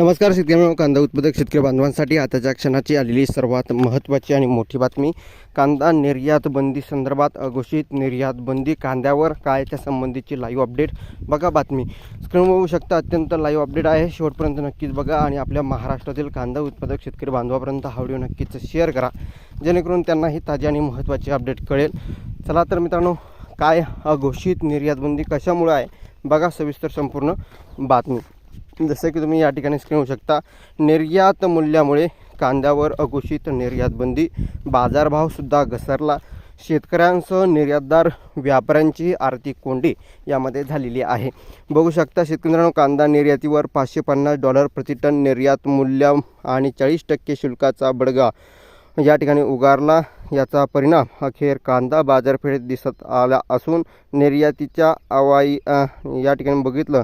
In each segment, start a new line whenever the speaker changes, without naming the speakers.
नमस्कार शेतकरी कांदा उत्पादक शेतकरी बांधवांसाठी आताच्या क्षणाची आलेली सर्वात महत्त्वाची आणि मोठी बातमी कांदा निर्यात बंदी संदर्भात अघोषित निर्यात बंदी कांद्यावर काय त्या संबंधीची लाईव्ह अपडेट बघा बातमी. स्क्रीन बघू शकता अत्यंत लाईव्ह अपडेट आहे. शेवटपर्यंत नक्कीच बघा आणि आपल्या महाराष्ट्रातील कांदा उत्पादक शेतकरी बांधवापर्यंत हा व्हिडिओ नक्कीच शेअर करा. जेणेकरून त्यांनाही ताजी आणि महत्त्वाची अपडेट कळेल. चला तर मित्रांनो काय अघोषित निर्यात बंदी कशामुळे आहे? बघा सविस्तर संपूर्ण बातमी. जसं की तुम्ही या ठिकाणी स्क्रीन होऊ शकता. निर्यात मूल्यामुळे कांद्यावर अघोषित निर्यात बंदी बाजारभावसुद्धा घसरला. शेतकऱ्यांसह निर्यातदार व्यापाऱ्यांची आर्थिक कोंडी यामध्ये झालेली आहे. बघू शकता शेतकऱ्यांनो कांदा निर्यातीवर पाचशे पन्नास डॉलर प्रतिटन निर्यात मूल्य आणि चाळीस टक्के शुल्काचा बडगा या ठिकाणी उगारला. याचा परिणाम अखेर कांदा बाजारपेठेत दिसत आला असून निर्यातीच्या अवाई या ठिकाणी बघितलं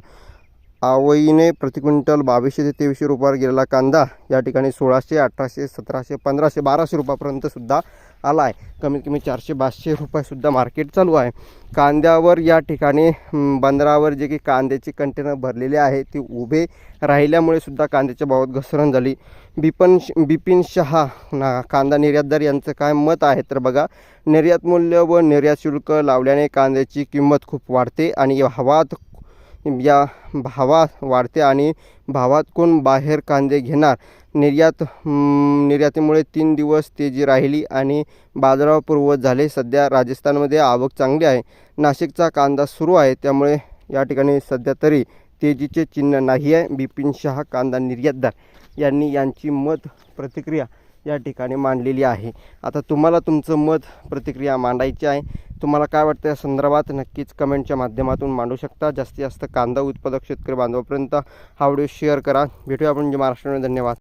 आवईने प्रति क्विंटल बावीसशे ते तेवीसशे रुपयावर गेलेला कांदा या ठिकाणी सोळाशे अठराशे सतराशे पंधराशे बाराशे रुपयापर्यंत सुद्धा आला आहे कमीत कमी चारशे पाचशे रुपयेसुद्धा मार्केट चालू आहे. कांद्यावर या ठिकाणी बंदरावर जे की कांद्याचे कंटेनर भरलेले आहे ते उभे राहिल्यामुळे सुद्धा कांद्याच्या भावात घसरण झाली. बिपन बिपिन शहा ना कांदा निर्यातदार यांचं काय मत आहे? तर बघा निर्यात मूल्य व निर्यात शुल्क लावल्याने कांद्याची किंमत खूप वाढते आणि भावात या भावात वाढते आणि भावात कोण बाहेर कांदे घेणार. निर्यात निर्यातीमुळे तीन दिवस तेजी राहिली आणि बाजारावर झाले. सध्या राजस्थानमध्ये आवक चांगली आहे. नाशिकचा कांदा सुरू आहे. त्यामुळे या ठिकाणी सध्या तरी तेजीचे चिन्ह नाही आहे. बिपिन शहा कांदा निर्यातदार यांनी यांची मत प्रतिक्रिया या ठिकाणी मांडलेली आहे. आता तुम्हाला तुमचं मत प्रतिक्रिया मांडायची आहे. तुम्हाला काय वाटतं या संदर्भात? नक्कीच कमेंटच्या माध्यमातून मांडू शकता. जास्तीत जास्त कांदा उत्पादक शेतकरी बांधवापर्यंत हा व्हिडिओ शेअर करा. भेटूया आपण महाराष्ट्रामध्ये. धन्यवाद.